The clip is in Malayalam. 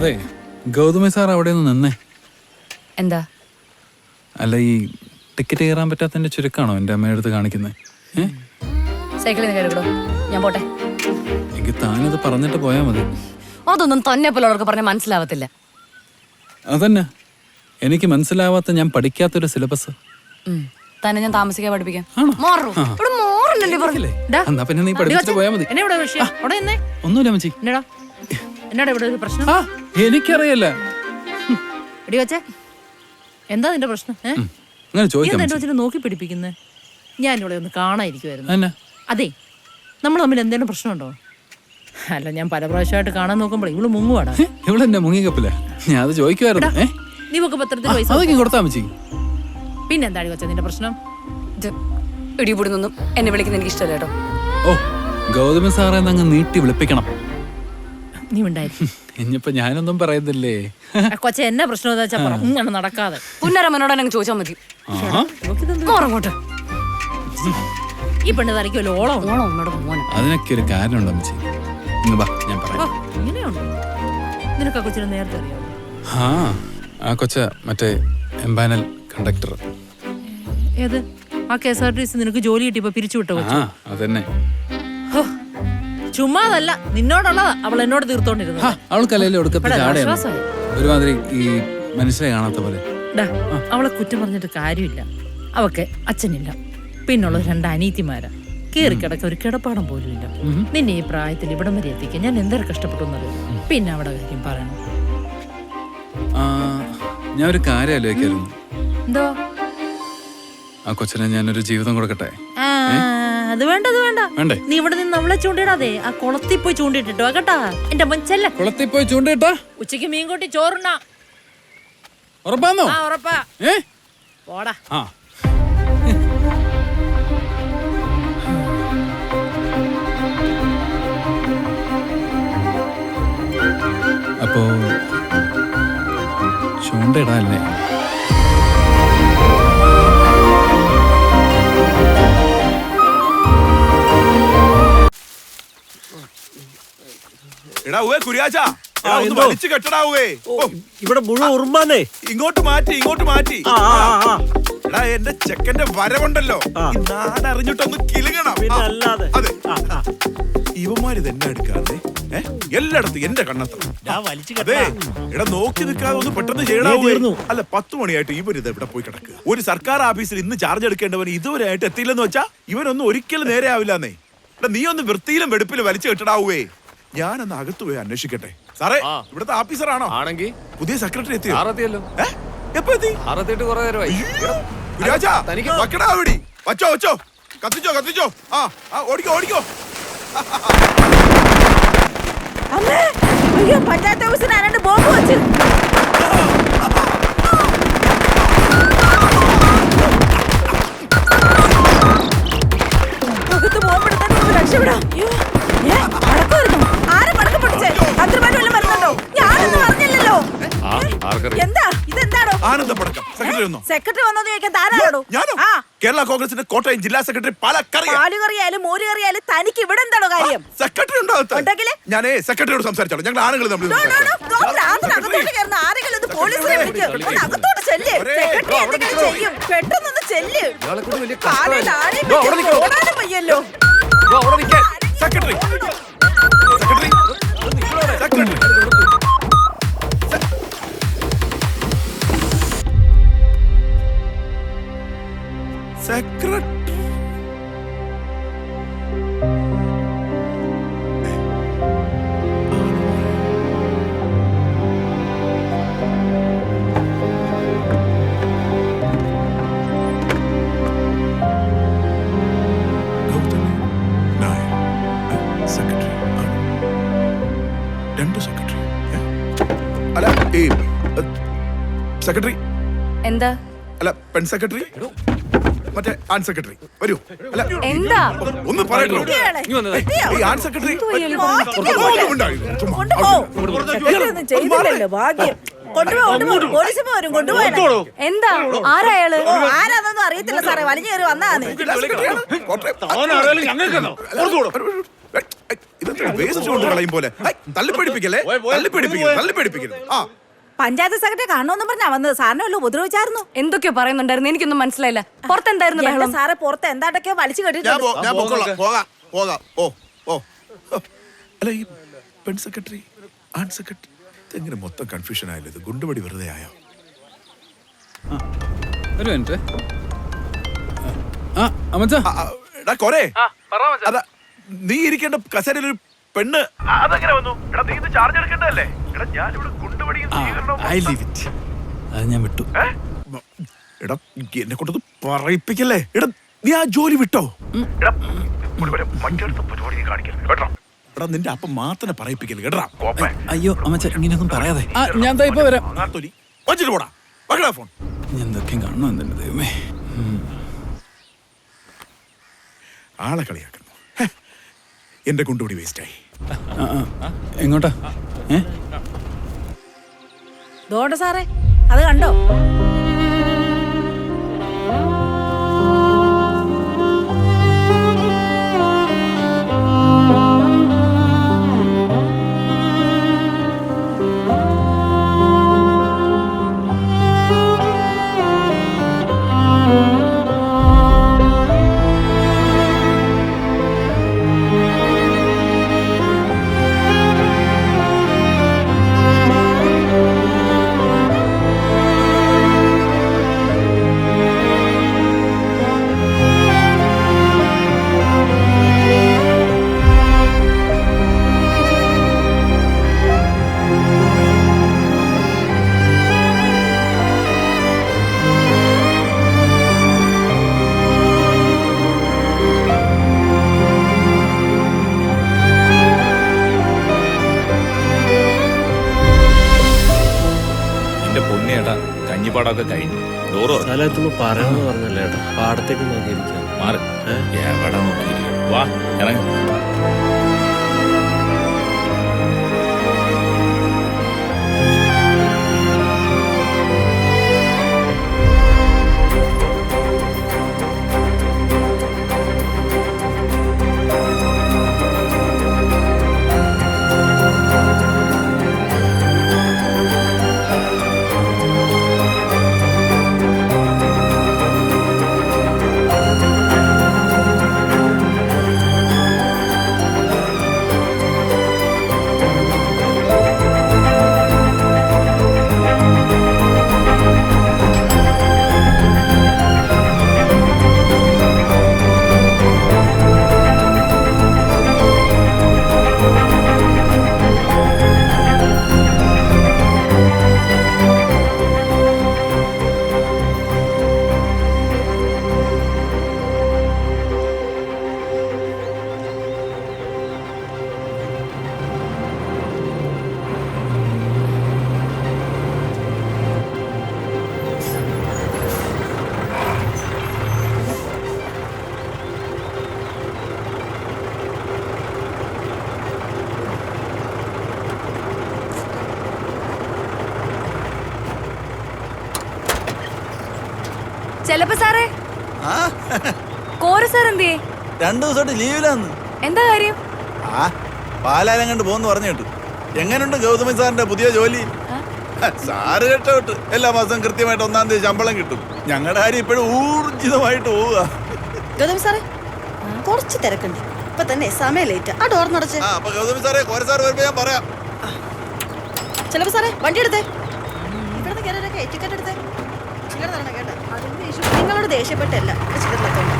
അതെ ഗൗതമി സാർ അവിടെ നിന്ന് നിന്നേ. എന്താ? അല്ല ഈ ടിക്കറ്റ് കയറാൻ പറ്റാത്തതിന്റെ ചുരുക്കാണോ എന്റെ അമ്മയുടെ കാണിക്കുന്നത് സൈക്കിളിൽ നിന്ന് കയറിവിടോ ഞാൻ പോട്ടെ. എനിക്ക് താനത് പറഞ്ഞിട്ട് പോയാ മതി. അതൊന്നും തന്നെ പോലുള്ളവർക്ക് പറഞ്ഞ മനസ്സിലാവത്തില്ല. അതന്നെ. എനിക്ക് മനസ്സിലാവാത്ത ഞാൻ പഠിക്കാത്തൊരു സിലബസ് തന്നെ ഞാൻ താമസിക്കാൻ പഠിപ്പിക്കാം. ഒന്നുമില്ല മച്ചി എന്നടാ ഇവിടെ ഒരു പ്രശ്നം? ആ എനിക്കറിയില്ല. എടി വച്ചേ എന്താ നിന്റെ പ്രശ്നം? ഏ? ഉം, അങ്ങനെ നീ ചോദിക്കാം എന്താ മച്ചി. വെച്ചിട്ട് നോക്കി പിടിപ്പിക്കുന്നേ? ഞാൻ ഇവിടെ ഒന്ന് കാണാതിരിക്കുമായിരുന്നു എന്നാ? അതെ നമ്മൾ തമ്മിൽ എന്തെങ്കിലും പ്രശ്നമുണ്ടോ? അല്ല ഞാൻ പല പ്രാവശ്യമായിട്ട് കാണാൻ നോക്കുമ്പോൾ ഇവൾ മുങ്ങുവാടാ. ഏ, ഇവളെന്നെ മുങ്ങിക്കപ്പില്ല. ഞാൻ അത് ചോദിക്കുമായിരുന്നു ഏ? നീ ഒക്കെ പത്രത്തിൽ ആ, പൈസ അതൊക്കെ കൊടുത്താ മച്ചി പിന്നെന്താടി കൊച്ചാ നിന്റെ പ്രശ്നം? ഇത് നിന്നും എന്നെ വിളിക്കുന്ന എനിക്ക് ഇഷ്ടമല്ല കേട്ടോ. ഓ ഗൗതമി സാറെ അങ്ങ് നീട്ടി വിളിപ്പിക്കണം. നീ ഉണ്ടായിരുന്നു ഇനിയിപ്പോ ഞാനൊന്നും പറയുന്നില്ലേ? കൊച്ചെ എന്നാ പ്രശ്നം എന്താ വെച്ചാ പറ. ഇങ്ങനെ നടക്കാതെ. പുന്നരമ്മനോട് അങ്ങ് ചോദിച്ചാൽ മതി. അങ്ങോട്ട് ഈ പെണ്ണ് തനിക്കുമല്ലോ ഓളം? ഓണം ഒന്നോട് മോനെ. അതിനൊക്കെ ഒരു കാരണമുണ്ടോ മച്ചി ഇങ്ങ് വാ ഞാൻ പറയാം. ഇങ്ങനെയുണ്ട്? നിനക്ക് ആ കൊച്ചിനെ നേരത്തെ അറിയാം ആ ആ കൊച്ച മറ്റേ എംപാനൽ കണ്ടക്ടർ. ഏത്? ആ K S R T C നിനക്ക് ജോലി കിട്ടിയപ്പോ പിരിച്ചു വിട്ടോ ആ അതന്നെ. ചുമ്മാതല്ല നിന്നോടുള്ളതാ അവൾ എന്നോട് തീർത്തോണ്ടിരുന്നു അവൾക്കല്ലേ ഒടുക്കത്തെ ഇവിടെ ചാടയാണ്. ഒരുമാതിരി ഈ മനുഷ്യരെ കാണാത്ത പോലെ. അവളെ കുറ്റം പറഞ്ഞിട്ട് കാര്യമില്ല. അവക്ക് അച്ഛനില്ല. പിന്നുള്ള രണ്ട് അനീതിമാരാ കേറിക്കിടക്ക ഒരു കിടപ്പാടം പോലും ഇല്ല നിന്നെ ഈ പ്രായത്തിൽ ഇവിടം വരെ എത്തിക്കാൻ ഞാൻ എന്തൊരു കഷ്ടപ്പെട്ടു എന്നറിയാം പിന്നെ അവിടെ കാര്യം പറയണം. ഞാൻ ഒരു കാര്യം ആലോചിക്കായിരുന്നു. എന്തോ? ആ കൊച്ചിനെ ഞാനൊരു ജീവിതം കൊടുക്കട്ടെ? ആ, അത് വേണ്ട അത് വേണ്ട. നീ ഇവിടെ നിന്ന് നമ്മളെ ചൂണ്ടിടാതെ ആ കുളത്തിൽ പോയി ചൂണ്ടിട്ടിട്ടോ കേട്ടാ? എന്റെ മൊഞ്ചല്ല കുളത്തിൽ പോയി ചൂണ്ടിട്ടാ ഉച്ചയ്ക്ക് മീൻകൂട്ടി ചോറുണ്ണ. ഉറപ്പാന്നോ? ആ ഉറപ്പാ. ഏ? പോടാ. ആ. അപ്പോ ചൂണ്ടിടാല്ലേ? എടാ ഉവേ കുര്യാച്ചാ. എടാ, ഒന്ന് എന്തോ? വലിച്ചു കെട്ടടാവേ ഇവിടെ മുഴുവൻ ഉറുമ്പാന്നേ. ഇങ്ങോട്ട് മാറ്റി ഇങ്ങോട്ട് മാറ്റി. ആ ആ ആ, ആ. എടാ എന്റെ ചെക്കന്റെ വരവുണ്ടല്ലോ. ആ. ഈ നാടറിഞ്ഞിട്ടൊന്ന് കിലുങ്ങണം. പിന്നെ ആ, അല്ലാതെ അതെ. ആ, ആ. ഇവന്മാര് തന്നെ എടുക്കാതെ? ഏ? എല്ലായിടത്തും എന്റെ കണ്ണത്ര ദാ വലിച്ചു അതെ. എടാ നോക്കി നിൽക്കാതെ ഒന്ന് പെട്ടെന്ന് തീർന്നു. അല്ല പത്ത് മണിയായിട്ട് ഇവരിത് എവിടെ പോയി കിടക്കുക ഒരു സർക്കാർ ഓഫീസിൽ ഇന്ന് ചാർജ് എടുക്കേണ്ടവൻ ഇതുവരെ ആയിട്ട് എത്തിയില്ലെന്ന് വെച്ചാ ഇവനൊന്നും ഒരിക്കലും നേരെ ആവില്ലെന്നേ എടാ നീ ഒന്ന് വൃത്തിയിലും വെടുപ്പിലും വലിച്ചു കെട്ടടാവേ ഞാനൊന്ന് അകത്ത് പോയി അന്വേഷിക്കട്ടെ. സാറേ ഇവിടുത്തെ ഓഫീസറാണോ ആണെങ്കിൽ പുതിയ സെക്രട്ടറി എത്തിയോ? ആറെത്തിയല്ലോ ഏ? എപ്പോ എത്തി? ആറെത്തിയിട്ട് കുറെ നേരമായി. രാജാ തനിക്ക് വക്കടാ അവിടെ. വച്ചോ വച്ചോ. കത്തിച്ചോ കത്തിച്ചോ. ആ ആ ഓടിക്കോ ഓടിക്കോ. അമ്മേ അയ്യോ പഞ്ചായത്ത് ഓഫീസിന് ആരാണ്ട് ബോംബ് വെച്ച്? ആർക്കറിയാം എന്താ? ഇതെന്താണോ ആനന്ദപ്പടക്കം സെക്രട്ടറി ഒന്നോ സെക്രട്ടറി വന്നോ ചോദിക്കാൻ താരാണോ ഞാനോ? കേരള കോൺഗ്രസിന്റെ കോട്ടയം ജില്ലാ സെക്രട്ടറി പാലക്കറിയ. പാലുകറിയായാലും മോരുകറിയായാലും തനിക്ക് ഇവിടെ എന്താണോ കാര്യം? സെക്രട്ടറി ഉണ്ടോ അകത്ത്? ഉണ്ടെങ്കിൽ? ഞാനേ സെക്രട്ടറിയോട് സംസാരിച്ചോളാം. ഞങ്ങൾ ആണുങ്ങൾ തമ്മിൽ ആരെങ്കിലും ഇത് പോലീസിനെ വിളിക്ക്. അകത്തോട്ട് ചെല്ല്. സെക്രട്ടറി എന്തെങ്കിലും ചെയ്യും. പെട്ടെന്നൊന്ന് ചെല്ല്. കാലിൽ നിൽക്കണോ? ഓടാനും വയ്യല്ലോ. സെക്രട്ടറി. സെക്രട്ടറി സെക്രട്ടറി സെക്രട്ടറി ആണ് രണ്ട് സെക്രട്ടറി അല്ല ഈ സെക്രട്ടറി എന്താ അല്ല പെൺ സെക്രട്ടറി മറ്റേ ആൺ സെക്രട്ടറി വരൂ. അല്ല എന്താ? ഒന്ന് പറയട്ടോ ഇയാളെ. ഏയ്, ഈ ആൺ സെക്രട്ടറി മാറ്റി ഒന്നും ഉണ്ടായില്ല. ചുമ്മാ. കൊണ്ടുപോ. അവിടെ. സെക്രട്ടറി ഒന്നും ചെയ്തില്ലല്ലോ, ഭാഗ്യം. കൊണ്ടുപോ കൊണ്ടുപോ. പോലീസ് വരും കൊണ്ടുപോയാ എന്താ? ആരായാൾ ഓ ആരാന്നൊന്നും അറിയത്തില്ല സാറേ. വലിഞ്ഞു കയറി വന്നതാന്ന് വേസ്റ്റ് കൊണ്ട് കളയും പോലെ തള്ളിപ്പിടിപ്പിക്കല്ലേ തള്ളിപ്പിടിപ്പിക്കല്ലേ തള്ളിപ്പിടിപ്പിക്കുന്നു ആ പഞ്ചായത്ത് സെക്രട്ടറി കാണണമെന്ന് പറഞ്ഞാ വന്നത്. സാറിനെ വല്ലതും ഉപദ്രവിച്ചായിരുന്നു? എന്തൊക്കെയോ പറയുന്നുണ്ടായിരുന്നു. എനിക്കൊന്നും മനസ്സിലായില്ല. പുറത്തെന്തായിരുന്നു എന്റെ ബഹളം? സാറെ പുറത്ത് എന്താണ്ടൊക്കെയോ വലിച്ചു ഞാൻ കെട്ടിട്ടുണ്ട് പോ- ഞാൻ പൊക്കോളാം. പോകാം. പോകാം ഓ ഓ. അല്ല ഈ പെൺ സെക്രട്ടറി ആൺ സെക്രട്ടറി ഇതെങ്ങനെ മൊത്തം കൺഫ്യൂഷൻ ആയല്ലോ? ഇത് ഗുണ്ടുപടി വെറുതെ ആയോ? ഒരു മിനിറ്റ്. ആ അമ്മച്ച. ആ, ആ, എടാ കൊറേ. അതാ നീ ഇരിക്കേണ്ട കസേരയിൽ ഒരു പെണ്ണ് അതെങ്ങനെ വന്നു? എടാ നീ ഇത് ചാർജ് എടുക്കണ്ടല്ലേ എടാ ഞാൻ ഇവിടെ ഗുണ്ടുപടിയും ഐ ലീവ് ഇറ്റ് അത് ഞാൻ വിട്ടു. എടാ എന്നെ കൊണ്ടത് പറയിപ്പിക്കല്ലേ? എടാ നീ ആ ജോലി വിട്ടോ? എടാ എടാ നിന്റെ അപ്പ മാത്രം പറയിപ്പിക്കല്ലേ കേട്ടാ അയ്യോ അമ്മച്ച ഇങ്ങനെയൊന്നും പറയാതെ. ഞാൻ ദാ ഇപ്പൊ വരാം. വച്ചിട്ട് പോടാ. ഫോൺ. ഞാൻ എന്തൊക്കെയും കാണണം എന്തെന്റെ ദൈവമേ. ആളെ കളിയാക്കുന്നു. എന്റെ കൊണ്ടുകൂടി വേസ്റ്റായി എങ്ങോട്ടാ? ഏ? ദോണ്ട സാറേ അത് കണ്ടോ? കഞ്ഞിപ്പാടൊക്കെ കഴിഞ്ഞു. തുറക്ക്. സ്ഥലത്തുനിന്ന് പറയാന്ന് പറഞ്ഞല്ലേ ഏട്ടാ? പാടത്തേക്ക് നോക്കിയിരിക്കാം. മാറി. എവിടെ നോക്കിയിരിക്കും? വാ ഇറങ്ങ. ചെലപ്പോ സാറേ. കോര സാർ എന്തേ രണ്ടു ദിവസമായിട്ട് ലീവിലാന്ന്. എന്താ കാര്യം? ആ പാലാരം കണ്ട് പോന്ന് പറഞ്ഞു കേട്ടു. എങ്ങനെയുണ്ട് ഗൗതമൻ സാറിന്റെ പുതിയ ജോലി? സാറ് കേട്ടോട്ട് എല്ലാ മാസം കൃത്യമായിട്ട് ഒന്നാം തീയതി ശമ്പളം കിട്ടും. ഞങ്ങളുടെ കാര്യം ഇപ്പോഴും ഊർജിതമായിട്ട് പോവുക. ഗൗതമി സാറേ കുറച്ച് തിരക്കുണ്ട്. ഇപ്പൊ തന്നെ സമയം ലേറ്റ് ആ. ഡോർ നടച്ച് ആ അപ്പൊ ഗൗതമി സാറേ കോര സാർ വരുമ്പോ ഞാൻ പറയാം. ചിലപ്പോ സാറേ വണ്ടി എടുത്തേ. ഇവിടുന്ന് കയറിയൊക്കെ ടിക്കറ്റ് എടുത്തേ ചില്ലറ തരണം. നിങ്ങളോട് ദേഷ്യപ്പെട്ടല്ല ചിത്രത്തുണ്ട്